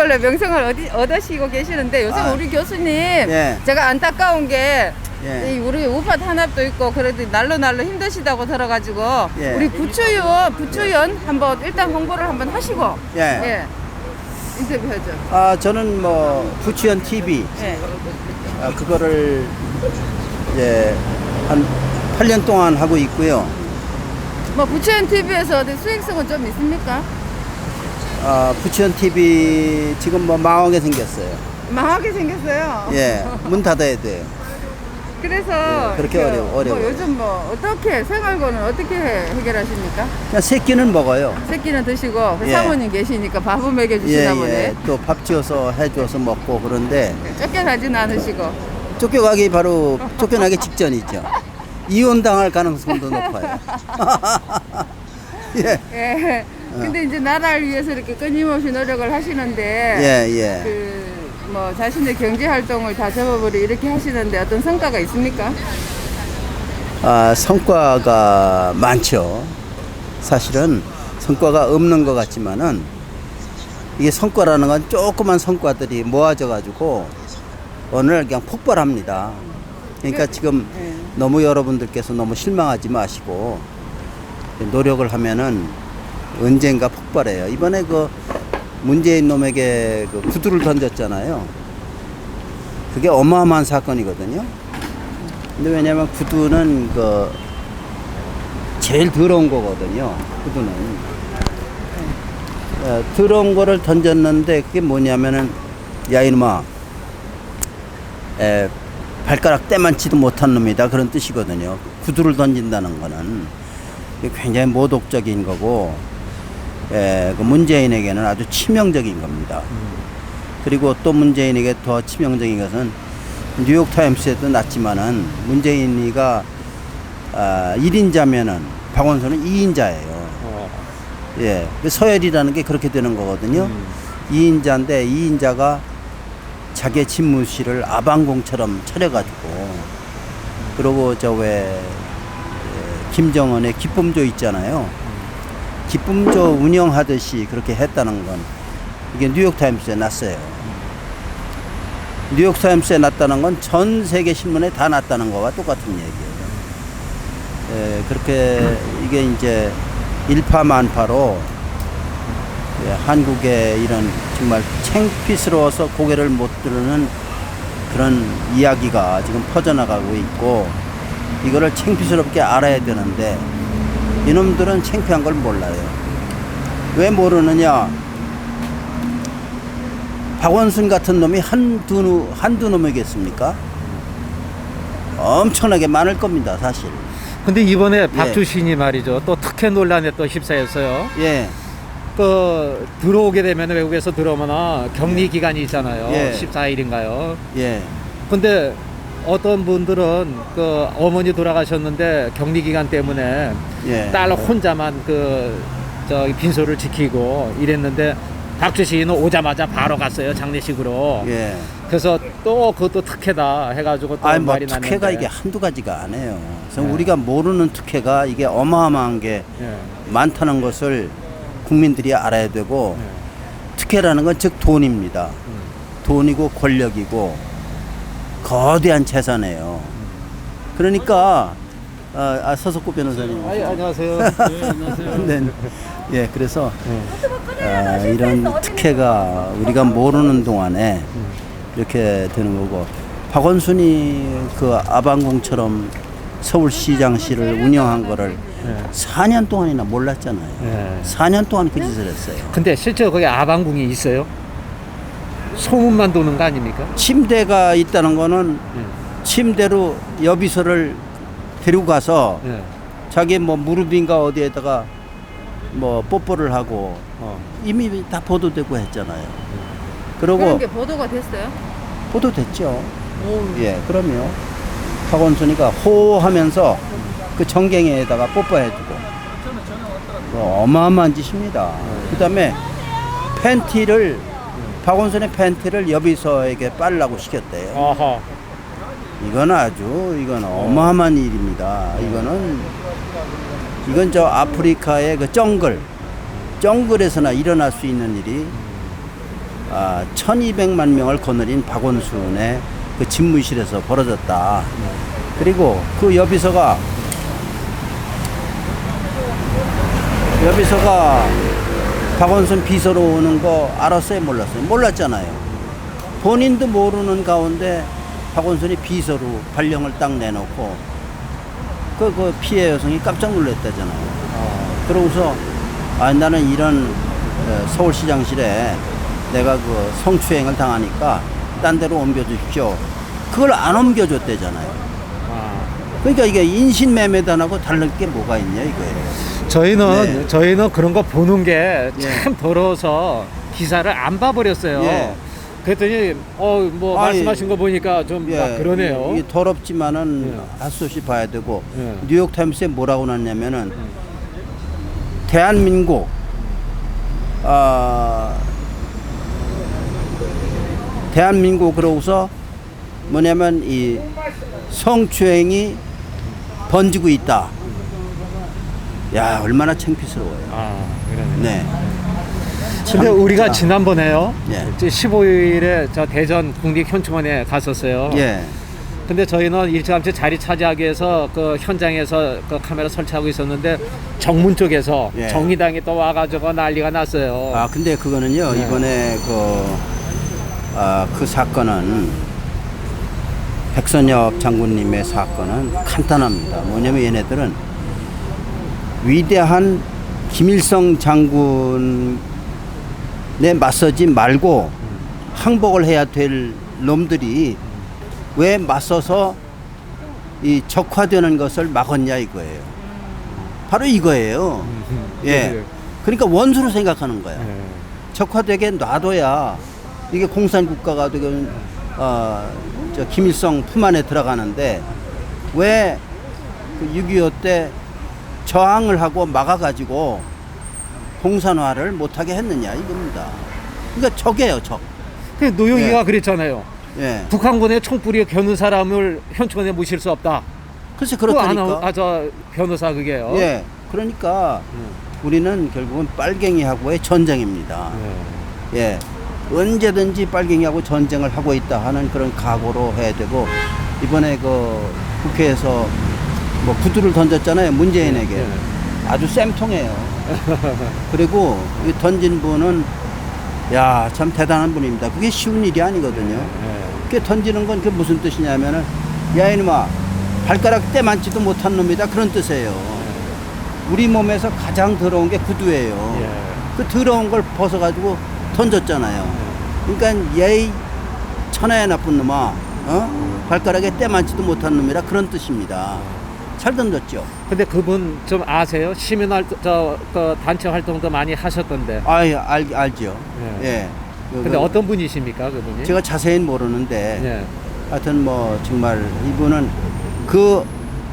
걸로 명성을 얻이, 얻으시고 계시는데 요즘 아. 우리 교수님 예. 제가 안타까운 게 예. 이 우리 우파 탄압도 있고 그래도 날로 날로 힘드시다고 들어가지고 예. 우리 부추위원 부추위원 한번 일단 홍보를 한번 하시고 예. 예. 인터뷰하죠. 아, 저는 뭐 부치현 TV 예. 아, 그거를 이제 한 8년 동안 하고 있고요. 뭐 부추위원 TV에서 어디 수익성은 좀 있습니까? 아, 부치현 TV 지금 뭐 망하게 생겼어요. 망하게 생겼어요. 예, 문 닫아야 돼요. 그래서 예, 그렇게 어려워- 뭐 어려워요. 요즘 뭐 어떻게 생활고는 어떻게 해- 해결하십니까? 그냥 새끼는 먹어요. 새끼는 드시고 그 예. 사모님 계시니까 밥은 예, 먹여주시나 보네. 예. 또밥 지어서 해줘서 먹고 그런데 쫓겨나진 않으시고. 쫓겨가기 바로 쫓겨나기 직전이죠. 이혼 당할 가능성도 높아요. 예, 예. 근데 이제 나라를 위해서 이렇게 끊임없이 노력을 하시는데 예, 예. 그 뭐 자신의 경제 활동을 다 접어버리 이렇게 하시는데 어떤 성과가 있습니까? 아, 성과가 많죠. 사실은 성과가 없는 것 같지만은 이게 성과라는 건 조그만 성과들이 모아져 가지고 오늘 그냥 폭발합니다. 그러니까 지금 예. 너무 여러분들께서 너무 실망하지 마시고 노력을 하면은 언젠가 폭발해요. 이번에 그 문재인 놈에게 그 구두를 던졌잖아요. 그게 어마어마한 사건이거든요. 근데 왜냐면 구두는 그 제일 더러운 거거든요. 구두는 어, 더러운 거를 던졌는데 그게 뭐냐면은 야 이놈아 에, 발가락 때만치도 못한 놈이다 그런 뜻이거든요. 구두를 던진다는 거는 굉장히 모독적인 거고 에, 그 문재인에게는 아주 치명적인 겁니다. 그리고 또 문재인에게 더 치명적인 것은 뉴욕 타임스에도 났지만은 문재인이가 아, 1인자면은 박원순은 2인자예요. 어. 예. 그 서열이라는 게 그렇게 되는 거거든요. 음. 2인자인데 2인자가 자기의 집무실을 아방공처럼 차려가지고 그러고 저 왜 김정은의 기쁨조 있잖아요. 기쁨조 운영하듯이 그렇게 했다는 건 이게 뉴욕타임스에 났어요. 뉴욕타임스에 났다는 건 전 세계 신문에 다 났다는 거와 똑같은 얘기예요. 예, 그렇게 이게 이제 일파만파로 예, 한국의 이런 정말 창피스러워서 고개를 못 들는 그런 이야기가 지금 퍼져나가고 있고 이거를 창피스럽게 알아야 되는데 이놈들은 창피한 걸 몰라요. 왜 모르느냐? 박원순 같은 놈이 한두, 놈- 한두 놈이겠습니까? 엄청나게 많을 겁니다, 사실. 근데 이번에 박주신이 말이죠. 또 특혜 논란에 또 휩싸였어요. 예, 그 들어오게 되면 외국에서 들어오면 격리 기간이 있잖아요. 예. 14일인가요. 예, 근데 어떤 분들은 그 어머니 돌아가셨는데 격리 기간 때문에 예. 딸 혼자만 그 저기 빈소를 지키고 이랬는데 박주신은 오자마자 바로 갔어요 장례식으로. 예. 그래서 또 그것도 특혜다 해가지고 또 아니 뭐 말이 특혜가 났는데. 이게 한두 가지가 아니에요. 그래서 네. 우리가 모르는 특혜가 이게 어마어마한 게 예. 많다는 것을 국민들이 알아야 되고 예. 특혜라는 건 즉 돈입니다. 음. 돈이고 권력이고 거대한 재산이에요. 그러니까 아, 아, 서석구 변호사님. 아이, 안녕하세요. 네, 예, 그래서 예. 아, 이런 특혜가 우리가 모르는 동안에 이렇게 되는 거고 박원순이 그 아방궁처럼 서울시장실을 운영한 거를 예. 4년 동안이나 몰랐잖아요. 예. 4년 동안 그 짓을 했어요. 근데 실제로 거기 아방궁이 있어요? 소문만 도는 거 아닙니까? 침대가 있다는 거는 예. 침대로 여비서를 데리고 가서 예. 자기 뭐 무릎인가 어디에다가 뭐 뽀뽀를 하고 어. 이미 다 보도되고 했잖아요. 그런 그러고 게 보도가 됐어요? 보도됐죠. 예, 그럼요. 박원순이가 호하면서 그 정갱이에다가 뽀뽀해주고 뭐 어마어마한 짓입니다. 그다음에 팬티를 박원순의 팬티를 여비서에게 빨라고 시켰대요. 어허. 이건 아주 이건 어마어마한 일입니다. 이거는 이건 저 아프리카의 그 정글 정글에서나 일어날 수 있는 일이 아, 1200만 명을 거느린 박원순의 그 집무실에서 벌어졌다. 그리고 그 여비서가 여비서가 박원순 비서로 오는 거 알았어요? 몰랐어요? 몰랐잖아요. 본인도 모르는 가운데 박원순이 비서로 발령을 딱 내놓고 그, 그 피해 여성이 깜짝 놀랐다잖아요. 그러고서 아, 나는 이런 어, 서울시장실에 내가 그 성추행을 당하니까 딴 데로 옮겨주십시오. 그걸 안 옮겨줬대잖아요. 아, 그러니까 이게 인신매매단하고 다를 게 뭐가 있냐 이거예요. 저희는 네. 저희는 그런 거 보는 게참 예. 더러워서 기사를 안 봐버렸어요. 예. 그랬더니 어 뭐 아니, 말씀하신 거 보니까 좀막 그러네요. 이게 더럽지만은 예. 할수 없이 봐야 되고 예. 뉴욕 타임스에 뭐라고 났냐면은 대한민국 아 대한민국 그러고서 뭐냐면 이 성추행이 번지고 있다. 야 얼마나 창피스러워요. 아, 그러네. 네. 근데 참- 우리가 아, 지난번에요. 예. 15일에 저 대전 국립현충원에 갔었어요. 예. 근데 저희는 일찌감치 자리 차지하기 위해서 그 현장에서 그 카메라 설치하고 있었는데 정문 쪽에서 예. 정의당이 또 와가지고 난리가 났어요. 아 근데 그거는요 네. 이번에 그, 아, 그 사건은 백선엽 장군님의 사건은 간단합니다. 뭐냐면 얘네들은 위대한 김일성 장군에 맞서지 말고 항복을 해야 될 놈들이 왜 맞서서 이 적화되는 것을 막았냐 이거예요. 바로 이거예요. 예. 그러니까 원수로 생각하는 거야. 예. 적화되게 놔둬야 이게 공산 국가가 되게 어저 김일성 품 안에 들어가는데 왜그6.25 때 저항을 하고 막아가지고 공산화를 못하게 했느냐 이겁니다. 그러니까 적이에요 적. 그 노영이가 예. 그랬잖아요. 예. 북한군의 총뿌리에 겨눈 사람을 현충원에 모실 수 없다. 글쎄 그 그렇다니까. 아저 변호사 그게요. 예. 그러니까 우리는 결국은 빨갱이하고의 전쟁입니다. 예. 예. 언제든지 빨갱이하고 전쟁을 하고 있다 하는 그런 각오로 해야 되고 이번에 그 국회에서 뭐 구두를 던졌잖아요 문재인에게 예. 아주 쌤통해요. 그리고 이 던진 분은 야 참 대단한 분입니다. 그게 쉬운 일이 아니거든요. 예. 그게 던지는 건 그게 무슨 뜻이냐면은 야 이놈아 발가락 때 많지도 못한 놈이다 그런 뜻이에요. 우리 몸에서 가장 더러운 게 구두예요. 예. 그 더러운 걸 벗어가지고 던졌잖아요. 그러니까 예의 천하의 나쁜 놈아, 어? 발가락에 때 많지도 못한 놈이라 그런 뜻입니다. 잘 던졌죠. 근데 그분 좀 아세요? 시민 활동 저 그 단체 활동도 많이 하셨던데. 아이 알 알죠. 예. 예. 근데 그- 어떤 분이십니까, 그분이? 제가 자세히는 모르는데 예. 하여튼 뭐 정말 이분은 그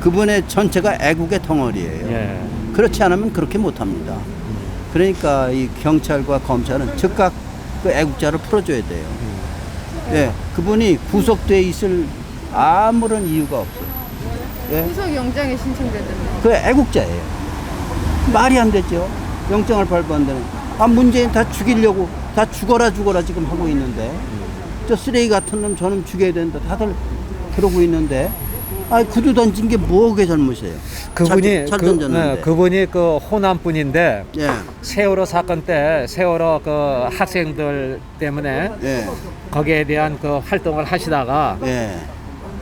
그분의 전체가 애국의 덩어리예요. 예. 그렇지 않으면 그렇게 못합니다. 그러니까 이 경찰과 검찰은 즉각 그 애국자를 풀어줘야 돼요. 예, 그분이 구속돼 있을 아무런 이유가 없어요. 예, 구속 영장이 신청됐던데. 그 애국자예요. 말이 안 되죠. 영장을 발부한다는. 아 문재인 다 죽이려고 다 죽어라 죽어라 지금 하고 있는데 저 쓰레기 같은 놈 저놈 죽여야 된다 다들 그러고 있는데 아 구두 던진 게 뭐게 잘못이에요. 그분이 잘, 잘 그, 던졌는데. 네, 그분이 그 호남 분인데 예, 세월호 사건 때 세월호 그 학생들 때문에 예, 거기에 대한 그 활동을 하시다가 예,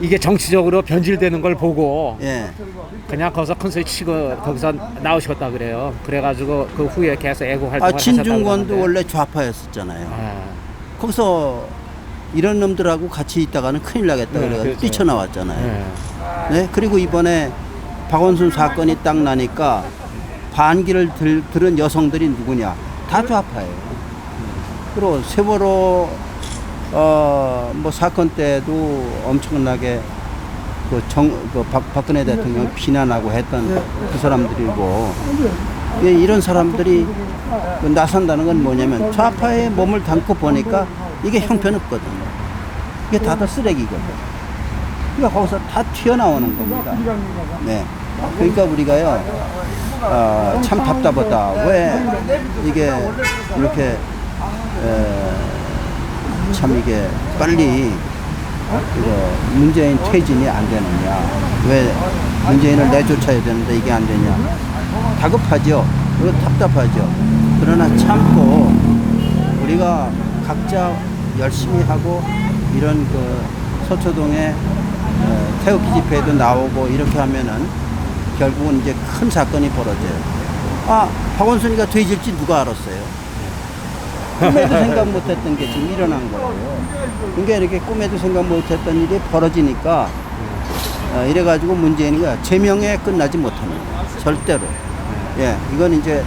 이게 정치적으로 변질되는 걸 보고 예. 그냥 거기서 큰 소리 치고 거기서 나오셨다 그래요. 그래가지고 그 후에 계속 애국 활동을 아 진중권도 그러는데. 원래 좌파였었잖아요. 아, 거기서 이런 놈들하고 같이 있다가는 큰일 나겠다 네, 그래서 그렇죠. 뛰쳐나왔잖아요. 예. 네, 그리고 이번에 박원순 사건이 딱 나니까 반기를 들, 들은 여성들이 누구냐? 다 좌파예요. 그리고 세월호 어, 뭐 사건 때도 엄청나게 그 정, 그 박, 박근혜 대통령 비난하고 했던 그 사람들이고 예, 이런 사람들이 그 나선다는 건 뭐냐면 좌파에 몸을 담고 보니까 이게 형편없거든요. 이게 다다 쓰레기거든. 그러니까 거기서 다 튀어나오는 겁니다. 네. 그러니까 우리가요, 어, 참 답답하다. 왜 이게 이렇게 에, 참 이게 빨리 이거 문재인 퇴진이 안 되느냐. 왜 문재인을 내쫓아야 되는데 이게 안 되냐. 다급하죠. 그리고 답답하죠. 그러나 참고 우리가 각자 열심히 하고 이런 그 서초동에 어, 태극기 집회에도 나오고 이렇게 하면은 결국은 이제 큰 사건이 벌어져요. 아 박원순이가 돼질지 누가 알았어요? 꿈에도 생각 못했던 게 지금 일어난 거예요. 그러니까 이렇게 꿈에도 생각 못했던 일이 벌어지니까 어, 이래가지고 문재인이가 제명에 끝나지 못합니다. 절대로. 예, 이건 이제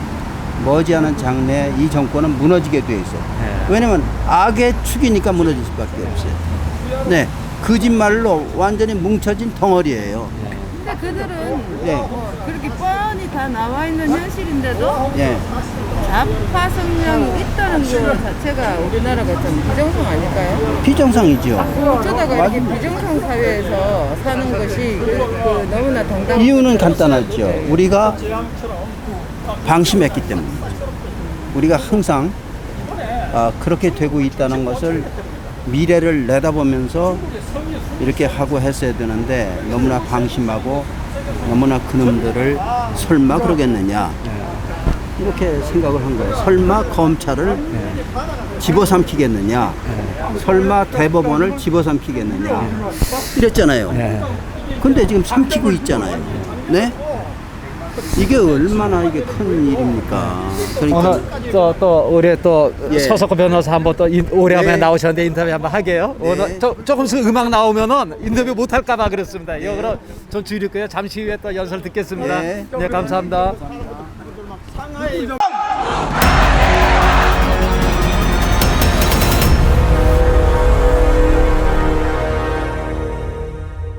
머지않은 장래에 이 정권은 무너지게 돼 있어요. 네. 왜냐면 악의 축이니까 무너질 수밖에 없어요. 네, 거짓말로 완전히 뭉쳐진 덩어리예요. 근데 그들은 예. 뭐 그렇게 뻔히 다 나와 있는 현실인데도 예, 좌파 성향이 있다는 것 자체가 우리나라가 좀 비정상 아닐까요? 비정상이죠. 어쩌다가 이렇게 맞- 비정상 사회에서 사는 것이 그, 그 너무나 정당 이유는 간단하죠. 우리가 방심했기 때문이죠. 우리가 항상 아, 그렇게 되고 있다는 것을 미래를 내다보면서 이렇게 하고 했어야 되는데 너무나 방심하고 너무나 그놈들을 설마 그러겠느냐 이렇게 생각을 한 거예요. 설마 검찰을 집어삼키겠느냐, 설마 대법원을 집어삼키겠느냐 이랬잖아요. 네. 근데 지금 삼키고 있잖아요. 네? 이게 얼마나 이게 큰 일입니까? 그러니까 오늘 또, 또 우리 또 예. 서석호 변호사 한번 또 인- 오래간만에 네. 나오셨는데 인터뷰 한번 하게요. 네. 오늘 조, 조금씩 음악 나오면은 인터뷰 못 할까봐 그렇습니다. 예, 그럼 전 줄일게요. 잠시 후에 또 연설 듣겠습니다. 네. 네, 감사합니다. 아, 이거.